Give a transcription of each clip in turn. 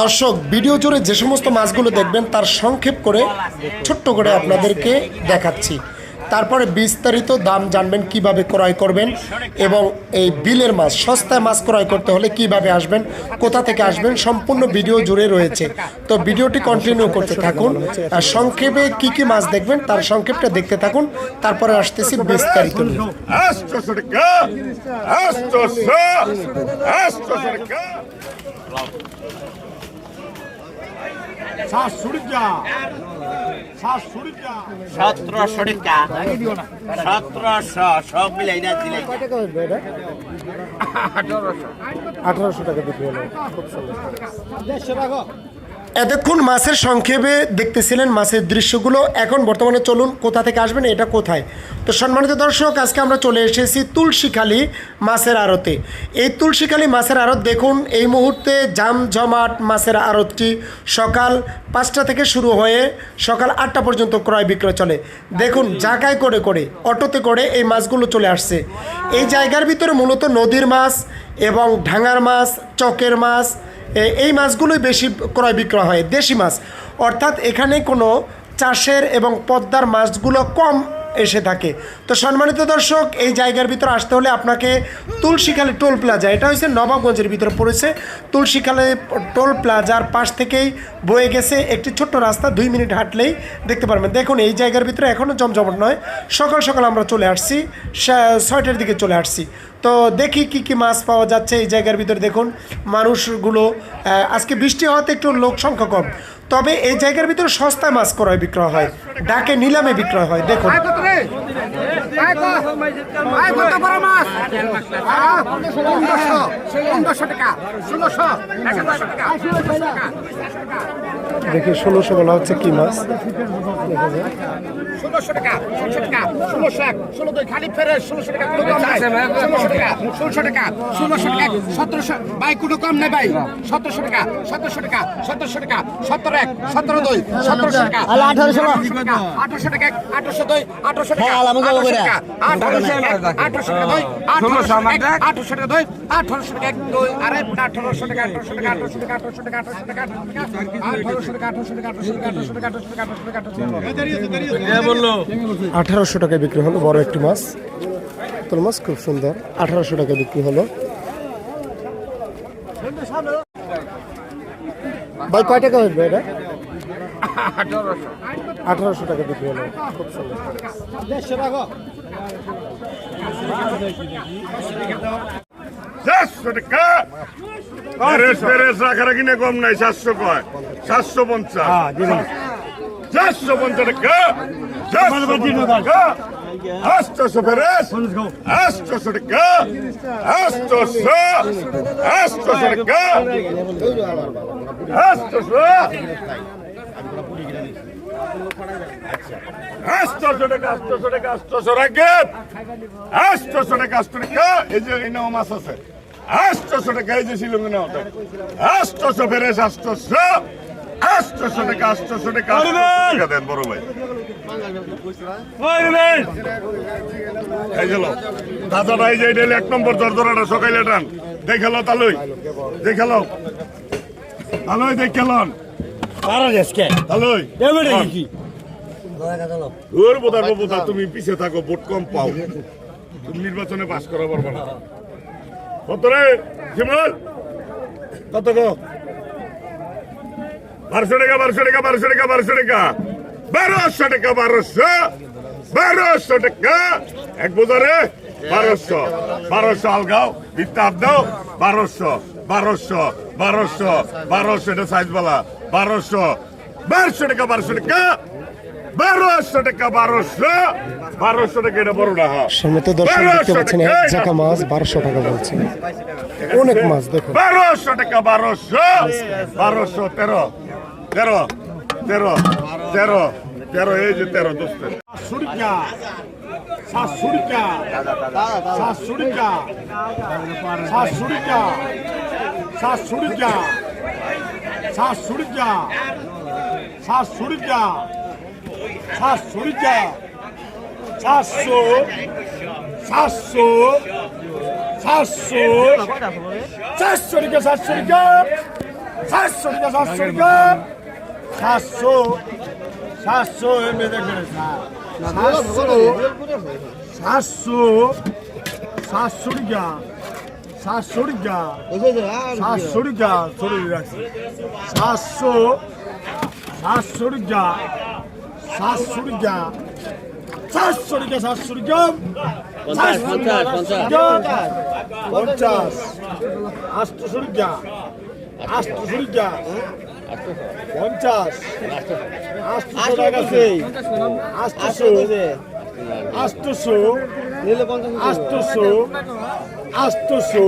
দর্শক, ভিডিও জুড়ে যে সমস্ত মাছগুলো দেখবেন, তার সংক্ষেপ করে ছোট্ট করে আপনাদেরকে দেখাচ্ছি। তারপরে বিস্তারিত দাম জানবেন, কীভাবে ক্রয় করবেন এবং এই বিলের মাছ, সস্তায় মাছ ক্রয় করতে হলে কীভাবে আসবেন, কোথা থেকে আসবেন, সম্পূর্ণ ভিডিও জুড়ে রয়েছে। তো ভিডিওটি কন্টিনিউ করতে থাকুন। আর সংক্ষেপে কি কি মাছ দেখবেন, তার সংক্ষেপটা দেখতে থাকুন। তারপরে আসতেছি বিস্তারিত সতেরোশো টাকা সতেরোশো সব মিলাই না দিলাই আঠারোশো। টাকা বিক্রি হলো। খুব সুন্দর এতক্ষণ মাছের সংক্ষেপে দেখতেছিলেন মাছের দৃশ্যগুলো। এখন বর্তমানে চলুন কোথা থেকে আসবেন, এটা কোথায়? তো সম্মানিত দর্শক, আজকে আমরা চলে এসেছি তুলসীখালী মাছের আড়তে। এই তুলসীখালী মাছের আড়ত দেখুন, এই মুহূর্তে জাম জমাট মাছের আড়তটি সকাল পাঁচটা থেকে শুরু হয়ে সকাল আটটা পর্যন্ত ক্রয় বিক্রয় চলে। দেখুন, জায়গায় করে করে, অটোতে করে এই মাছগুলো চলে আসছে। এই জায়গার ভিতরে মূলত নদীর মাছ এবং ঢাঙার মাছ, চকের মাছ এই মাছগুলোই বেশি ক্রয় বিক্রয় হয়, দেশি মাছ। অর্থাৎ এখানে কোনো চাষের এবং পদ্মার মাছগুলো কম এসে থাকে। তো সম্মানিত দর্শক, এই জায়গার ভিতরে আসতে হলে আপনাকে তুলসীখালী টোল প্লাজা, এটা হচ্ছে নবাবগঞ্জের ভিতরে পড়েছে। তুলসীখালী টোল প্লাজার পাশ থেকেই বয়ে গেছে একটি ছোট্ট রাস্তা, দুই মিনিট হাঁটলেই দেখতে পারবেন। দেখুন, এই জায়গার ভিতরে এখনও জমজমট নয়। সকাল সকাল আমরা চলে আসছি ছয়টার দিকে চলে আসছি। তো দেখি কি কি মাছ পাওয়া যাচ্ছে এই জায়গার ভিতরে। দেখুন, মানুষগুলো আজকে বৃষ্টি হওয়াতে একটু লোক সংখ্যা কম। তবে এই জায়গার ভিতরে সস্তায় মাছ ক্রয় বিক্রয় হয় ডাকে নিলামে বিক্রয় হয়। দেখুন। দেখি ষোলোশো বলা হচ্ছে কি মাছ? দেখা যায় ষোলোশো টাকা ষোলোশো টাকা ষোলোশো এক ষোলো দুই খালি ফেরে ষোলোশো টাকা কোনো কম নাই ষোলোশো টাকা ষোলোশো টাকা ষোলোশো টাকা সতেরোশো ভাই কোনো কম নাই ভাই সতেরোশো টাকা সতেরোশো টাকা সতেরোশো টাকা সতেরো এক সতেরো দুই সতেরোশো টাকা আঠারোশো টাকা আঠারোশো টাকা আঠারোশো দুই আঠারোশো টাকা আঠারোশো টাকা আঠারোশো টাকা আঠারোশো টাকা দুই আঠারোশো টাকা আঠারোশো টাকা দুই আঠারোশো টাকা এক দুই আরে আঠারোশো টাকা আঠারোশো টাকা আঠারোশো টাকা আঠারোশো টাকা আঠারোশো টাকা আঠারোশো টাকা আঠারোশো টাকা আঠারোশো টাকা আঠারোশো টাকা আঠারোশো টাকা আঠারোশো টাকা আঠারোশো টাকা আঠারোশো টাকায় বিক্রি হলো বড় একটি মাছ। তোর মাছ খুব সুন্দর আঠারোশো টাকা বিক্রি হলো। ভাই কয় টাকা হইবে এটা? আঠারোশো টাকা বিক্রি হলো খুব সুন্দর। চারশো টাকা ফেরেস কম নাই সাতশো কয়? সাতশো পঞ্চাশ। Adesso puntare qua! Adesso su Perez! Adesso su Ricca! Adesso su! Adesso su Ricca! Adesso su! Adesso su Ricca! Adesso su Ricca! Adesso su Ricca! Adesso su Ricca! Adesso su Ricca! E io non ho massa se! Adesso su Ricca! E io non ho massa se! Adesso su Perez! Adesso su! আটশো টাকা আটশো টাকা টাকা দেন বড় ভাই। দাদা ভাই এক নম্বর দরদরাটা সকালে টান। দেখে লো তালুই। দেখে লো। তালুই দেখে লন তালুই। ওর তুমি পিছিয়ে থাকো ভোট কম পাও। তুমি নির্বাচনে পাশ করা পারবা না। কত রে কত গো? বারোশো টাকা বারোশো টাকা বারোশো টাকা বারোশো টাকা। বারোশো টাকা বারোশো। বারোশো টাকা। এক বোঝারে বারোশো। বারোশো আলগাও বিত্তাপ দাও বারোশো। বারোশো বারোশো বারোশো এটা সাইজ বালা। বারোশো। বারোশো টাকা বারোশো টাকা। বারোশো টাকা বারোশো। বারোশো টাকা এটা বড় না হ্যাঁ। সম্মত দর্শক দেখতে পাচ্ছেন এক জায়গা মাছ বারোশো টাকা বলছে। অনেক মাছ দেখুন। বারোশো টাকা বারোশো। বারোশো তেরো। তেরো তেরো তেরো তেরো এই যে তেরো দোস্তের সাতশোটিকা সাতশোটিকা সাতশোটিকা সাতশোটিকা সাতশোটিকা সাতশোটিকা সাতশোটিকা সাতশোটিকা সাতশো সাতশো সাতশো সাতশো টাকা সাতশো টাকা সাতশো টাকা সাতশো টাকা সাতশো সাতশো এমনি দেখবেন সাতশো সাতশো সাতশো টাকা সাতশো টাকা সাতশো টাকা চলে রাখছি সাতশো সাতশো টাকা সাতশো টাকা সাতশো টাকা সাতশো টাকা পঞ্চাশ আটশো টাকা আটশো টাকা পঞ্চাশ। আটশো টাকা আছে আটশো আটশো আটশো আটশো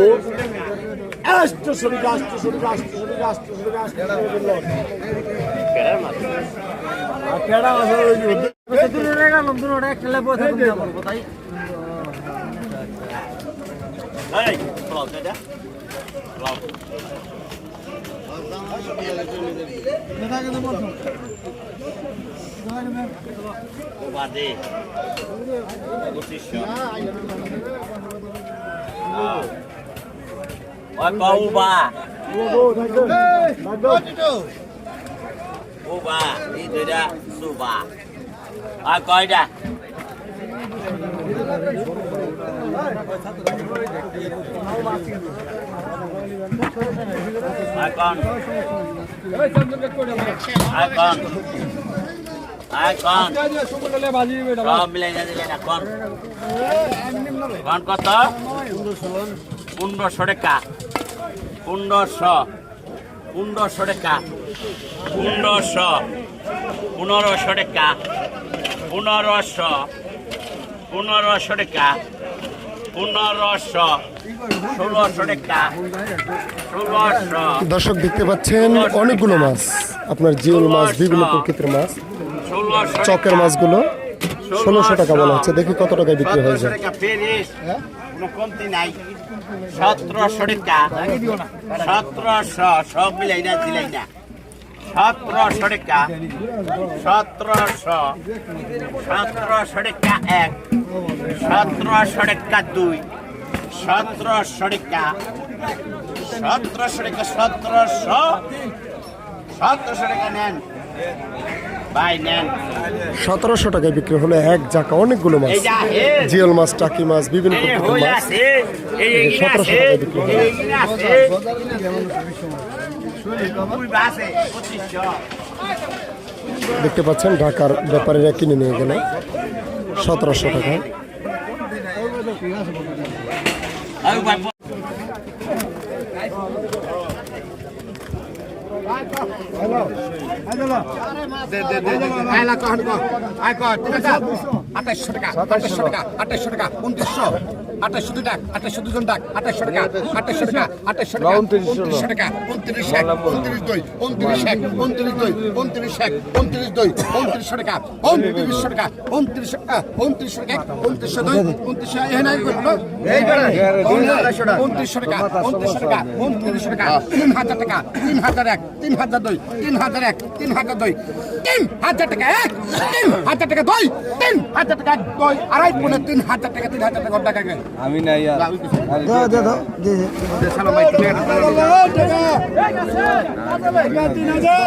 আটশো টাকা আটশো টাকা আটশো টাকা আটশো টাকা আটশো টাকা আটশো টাকা কেডা আছে এই চলো দাদা চলো বাদে পঁচিশশো ওই বাউবা উবা এই দুইটা সুবা মিলাই দিলেন এখন এখন কত? পনেরোশো টাকা। পনেরোশো। পনেরোশো টাকা। পনেরোশো। পনেরোশো টাকা। পনেরোশো। পনেরোশো টাকা। পনেরোশো। ষোলোশো টাকা। ষোলোশো। দর্শক দেখতে পাচ্ছেন অনেকগুলো মাছ। আপনার জিওল মাছ বিভিন্ন প্রকৃতির মাছ। চকের মাছগুলো। ষোলোশো টাকা বলা হচ্ছে। দেখি কত টাকায় বিক্রি হয়ে যায়। কমতি নাই। সতেরোশো টাকা। সতেরোশো সব মিলাই না দিলাই না। সতেরোশো টাকা। সতেরোশো। সতেরোশো টাকা এক। সতেরোশো টাকা দুই সতেরোশো টাকা সতেরোশো টাকা সতেরোশো সতেরোশো টাকা নেন। ভাই নেন। সতেরোশো টাকায় বিক্রি হলো এক জাকা অনেকগুলো মাছ। জিওল মাছ টাকি মাছ বিভিন্ন মাছ। সতেরোশো আছে। টাকা বিক্রি দেখতে পাচ্ছেন ঢাকার ব্যাপারীরা কিনে নিয়ে গেল। সতেরোশো টাকা। আঠাশশো টাকা আঠাশশো টাকা আঠাশশো টাকা উনত্রিশশো। আঠাশশো টাকা আঠাশশো দুজন টাকা আঠাশশো টাকা আঠাশশো টাকা আঠাশশো টাকা উনত্রিশশো টাকা উনত্রিশ এক উনত্রিশ দুই উনত্রিশ এক উনত্রিশ দুই উনত্রিশ এক উনত্রিশ দুই উনত্রিশশো টাকা উনত্রিশশো টাকা উনত্রিশ উনত্রিশশো টাকা উনত্রিশশো দুই উনত্রিশশো এ নাই করল উনত্রিশশো টাকা উনত্রিশশো টাকা উনত্রিশশো টাকা তিন হাজার টাকা তিন হাজার এক তিন হাজার দুই তিন হাজার এক তিন হাজার দুই তিন হাজার টাকা এক তিন হাজার টাকা দুই তিন হাজার টাকা দুই আড়াই পনেরো তিন হাজার টাকা তিন হাজার টাকা টাকা আমি নাই আর।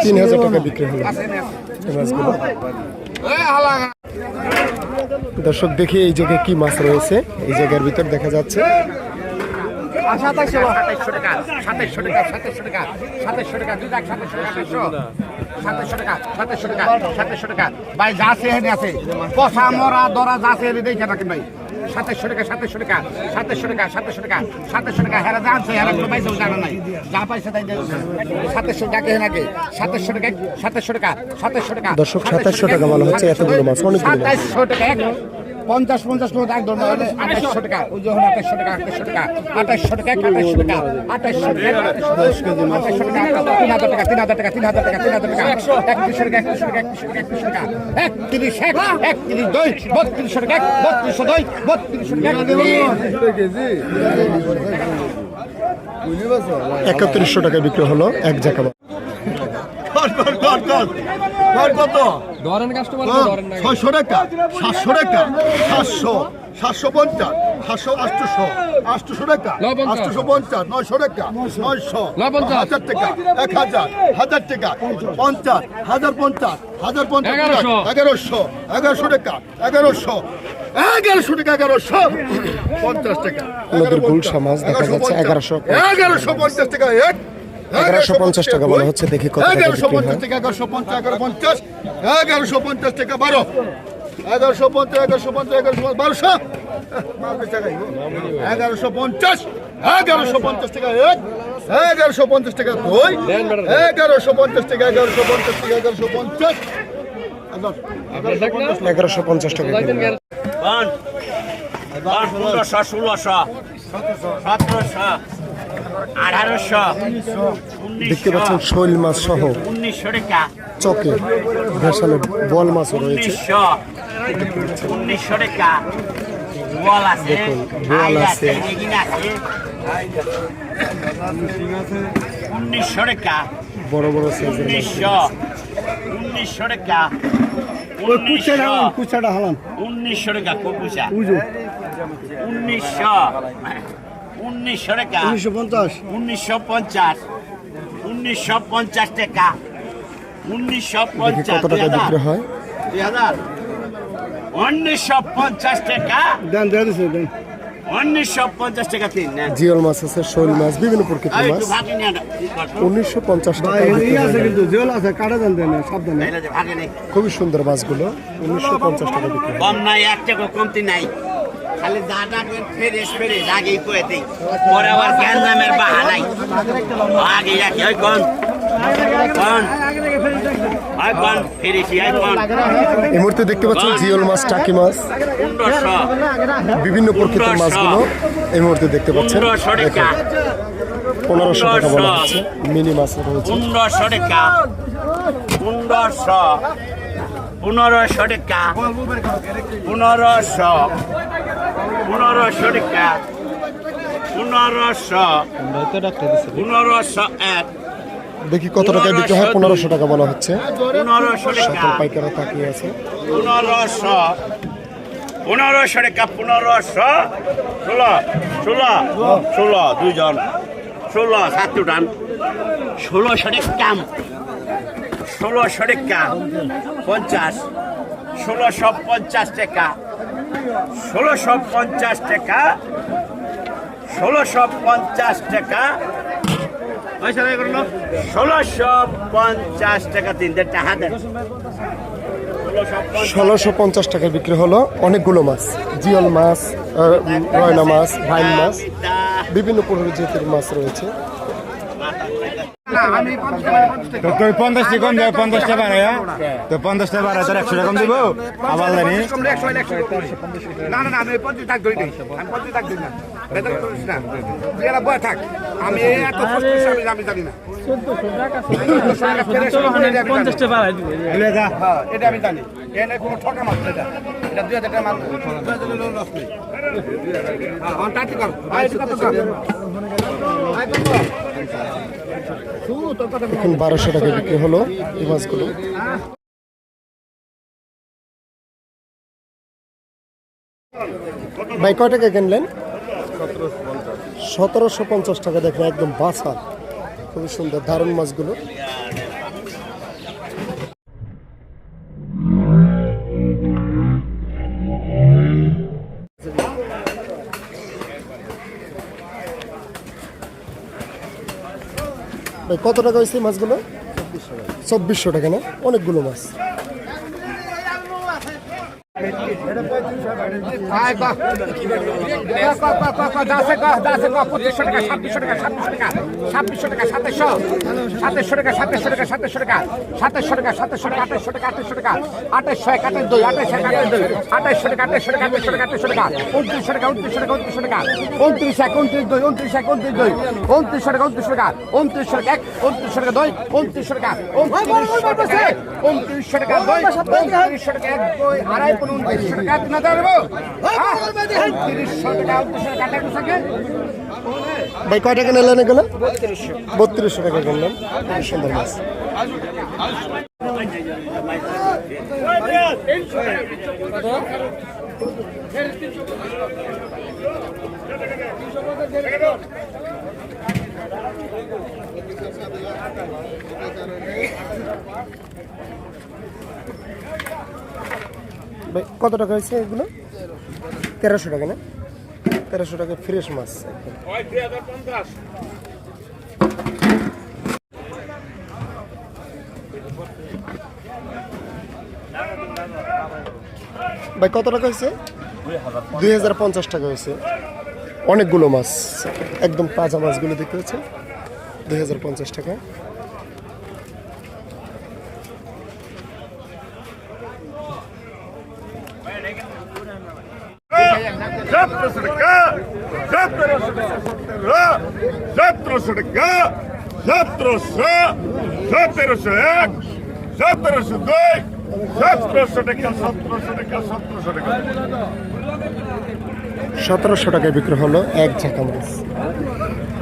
তিন হাজার টাকা বিক্রি হলো। দর্শক দেখি এই জায়গায় কি মাছ রয়েছে। এই জায়গার ভিতর দেখা যাচ্ছে। সাতাইশশো টাকা। সাতাইশশো টাকা সাতাইশশো টাকা সাতাইশশো টাকা দুই লাখ সাতাইশশো টাকা সাতাইশশো টাকা সাতাইশশো টাকা সাতাইশশো টাকা। ভাই যা আছে আছে। পশা মরা দরা যা আছে দেখে রাখেন ভাই। সাতাইশশো টাকা সাতাশশো টাকা সাতাশশো টাকা সাতাশশো টাকা সাতাশশো টাকা। হেরা যা আছে হেরা কোনো পাইছে জানা নাই। যা পাইছে তাই সাতাশশো টাকা হেন আগে সাতাশশো টাকা সাতাশশো টাকা সাতাশশো টাকা দর্শক, সাতাশশো টাকা বলা হচ্ছে, এতগুলো মাছ, অনেকগুলো সাতাশশো টাকা এক পঞ্চাশ পঞ্চাশ করে এক ধরনের হলে আঠাশশো টাকা। ওই যখন আঠাশশো টাকা আঠাশশো টাকা। আঠাশশো টাকা আঠাশশো টাকা। আঠাশশো টাকা আঠাশশো টাকা। তিন হাজার টাকা তিন হাজার টাকা তিন হাজার টাকা তিন হাজার টাকা। একত্রিশশো টাকা একত্রিশশো টাকা একত্রিশশো টাকা একত্রিশ এক একত্রিশ দুই বত্রিশশো টাকা এক বত্রিশশো দুই বত্রিশশো টাকা। একত্রিশশো টাকা বিক্রি হলো এক জাকা কত? ধরেন কাস্টমার ধরেন না ছয়শো টাকা সাতশো টাকা সাতশো সাতশো পঞ্চাশ সাতশো আটশোশো আটশোশো টাকা। আটশোশো পঞ্চাশ। নয়শো টাকা নয়শো নয় হাজার টাকা এক হাজার হাজার টাকা পঞ্চাশ হাজার পঞ্চাশ হাজার পঞ্চাশ এগারোশো। এগারোশো এগারোশো টাকা এগারোশো এগারোশো টাকা এগারোশো পঞ্চাশ টাকা এগারোশো পঞ্চাশ টাকা এক এগারোশো পঞ্চাশ টাকা বলা হচ্ছে দেখি কত টাকা এগারোশো পঞ্চাশ টাকা এগারোশো পঞ্চাশ এগারো পঞ্চাশ এগারোশো পঞ্চাশ টাকা বারো। এগারোশো পঞ্চাশ এগারোশো পঞ্চাশ এগারোশো পঞ্চাশ, বারোশো। এগারোশো পঞ্চাশ এগারোশো পঞ্চাশ টাকা এক এগারোশো পঞ্চাশ টাকা দুই এগারোশো পঞ্চাশ টাকা এগারোশো পঞ্চাশ টাকা এগারোশো পঞ্চাশ। এগারোশো পঞ্চাশ টাকা ষোলোশো সতেরোশো। দেখতে পাচ্ছেন শৈল মাছ সহ। চকে ভেসালে বল মাছও রয়েছে। দেখুন, বোয়াল আছে। বড় বড় সাইজের উনিশশো। টাকা। উনিশশো। উনিশশো টাকা কপুষা উনিশশো। উনিশশো টাকা। উনিশশো পঞ্চাশ। উনিশশো পঞ্চাশ। উনিশশো পঞ্চাশ টাকা। উনিশশো পঞ্চাশ কত টাকা বিক্রি হয়। দুই হাজার। উনিশশো পঞ্চাশ টাকা। দেন দেন দেন উনিশশো পঞ্চাশ টাকা তিন জিওল মাছ আছে শৈল মাছ বিভিন্ন প্রকৃতির মাছ? উনিশশো পঞ্চাশ টাকা কিন্তু জেল আছে কাটা দেন দেন সাবধানে। খুবই সুন্দর মাছগুলো। উনিশশো পঞ্চাশ টাকা বিক্রি। কম নাই এক টাকা কমতি নাই। খালি ডাকবেন ফেরেস ফেরেস আগেই করে দিই। পরে আবার জ্ঞান নামের বাহানাই আগে রাখি ওই কোন? এই মুহূর্তে দেখতে পাচ্ছেন জিওল মাছ টাকি মাছ বিভিন্ন প্রকৃতির মাছগুলো এই মুহূর্তে দেখতে পাচ্ছেন। পনেরোশো টাকা বলা হচ্ছে মিনি মাছ রয়েছে। পনেরোশো টাকা। পনেরোশো টাকা। পনেরোশো। পনেরোশো টাকা। পনেরোশো। পনেরোশো এক। দেখি কত টাকায় বিক্রি হয় পনেরোশো টাকা বলা হচ্ছে। পনেরোশো সকল টাকা পাইকাররা তাকিয়ে আছে। পনেরোশো। পনেরোশো টাকা পনেরোশো। ষোলো ষোলো ষোলো দুইজন। ষোলো সাত টান ষোলোশো টাকা। ষোলোশো টাকা। পঞ্চাশ। ষোলোশো পঞ্চাশ টাকা। ষোলোশো পঞ্চাশ টাকা ষোলোশো পঞ্চাশ টাকা ষোলোশো পঞ্চাশ টাকা তিন টাকা দেন। ষোলোশো পঞ্চাশ ষোলোশো পঞ্চাশ টাকা বিক্রি হলো অনেকগুলো মাছ জিওল মাছ রয়না মাছ ভাইন মাছ বিভিন্ন প্রজাতির মাছ রয়েছে। তো তুই পঞ্চাশটি কম দেবে পঞ্চাশটা বাড়ায় তো পঞ্চাশটা বাড়ায় তোর একশো টাকা কম দিব? আবার জানি। না না না আমি পঞ্চাশ টাকা ধরি আমি পঞ্চাশ টাকা ধরি না। বেতন করিস না। তুই এরা বয়ে থাক। আমি এত কষ্ট আমি জানি না। পঞ্চাশটা হ্যাঁ এটা আমি জানি। এনে কোনো ঠকা মাছ এটা। এটা দুই হাজার টাকা মাছ দুই হাজার টাকা লস নেই এখন বারোশো টাকা বিক্রি হলো এই মাছগুলো। ভাই, কয় টাকা কিনলেন? সতেরোশো পঞ্চাশ। টাকা দেখেন একদম বাছা। খুবই সুন্দর, দারুণ মাছগুলো। কত টাকা হয়েছে মাছগুলো? চব্বিশশো টাকা না? অনেকগুলো মাছ। আয় কর কর কর কর কর দাসে কর দাসে কর পঁচিশশো টাকা, ছাব্বিশশো টাকা ছাব্বিশশো টাকা ছাব্বিশশো টাকা, সাতাশশো সাতাশশো টাকা সাতাশশো টাকা সাতাশশো টাকা সাতাশশো টাকা সাতাশশো টাকা, আঠাশশো টাকা আঠাশশো টাকা আঠাশ দুই আঠাশ এক, আঠাশ দুই, আঠাশশো টাকা আঠাশশো টাকা আঠাশশো টাকা আঠাশশো টাকা, উনত্রিশশো টাকা উনত্রিশশো টাকা উনত্রিশশো টাকা, উনত্রিশ এক, উনত্রিশ দুই, উনত্রিশ এক, উনত্রিশ দুই, উনত্রিশশো টাকা উনত্রিশশো টাকা উনত্রিশশো টাকা এক, উনত্রিশশো টাকা দুই, উনত্রিশশো টাকা উনত্রিশশো টাকা এক, উনত্রিশশো টাকা দুই, উনত্রিশশো টাকা এক, দুই, আড়াই পনেরো উনত্রিশশো টাকা দেবো টাকা উনত্রিশশো টাকা কাটা ভাই কয় টাকা নিলেন এগুলো? বত্রিশশো। টাকা কিনলেন সুন্দর মাছ কত টাকা হয়েছে এগুলো? তেরোশো টাকা, না? তেরোশো টাকা ফ্রেশ মাছ ভাই, কত টাকা হয়েছে? দুই হাজার পঞ্চাশ টাকা হয়েছে। অনেকগুলো মাছ, একদম তাজা মাছগুলো দেখতে পাচ্ছেন। দুই হাজার পঞ্চাশ টাকা সতেরোশো টাকা সতেরোশো টাকা সতেরোশো টাকা সতেরোশো সতেরোশো এক সতেরোশো দুই সতেরোশো টাকা সতেরোশো টাকা সতেরোশো টাকা। সতেরোশো টাকায় বিক্রি হলো এক ঝাঁকা মাছ।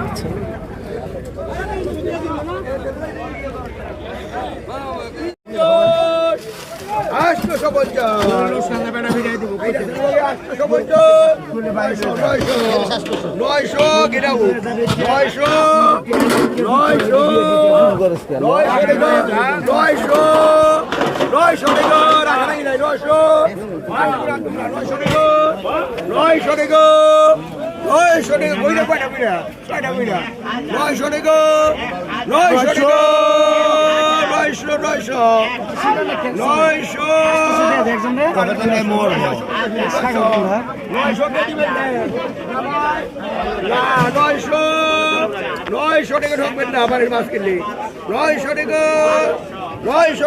আচ্ছা। পঞ্চাশ। নয়শো গিরাবো নয়শো নয়শো নয়শো নয়শো রাখা নাই নয়শো নয়শো টাকা নয়শো টাকা কইলে কয়টা কইরা ছয়টা কইরা নয়শো টাকা নয়শো টাকা নয়শো নয়শো। নয়শো। নয়শো নয়শো। টাকা ঢুকবেন না আমার মাছ কিনলে। নয়শো টাকা নয়শো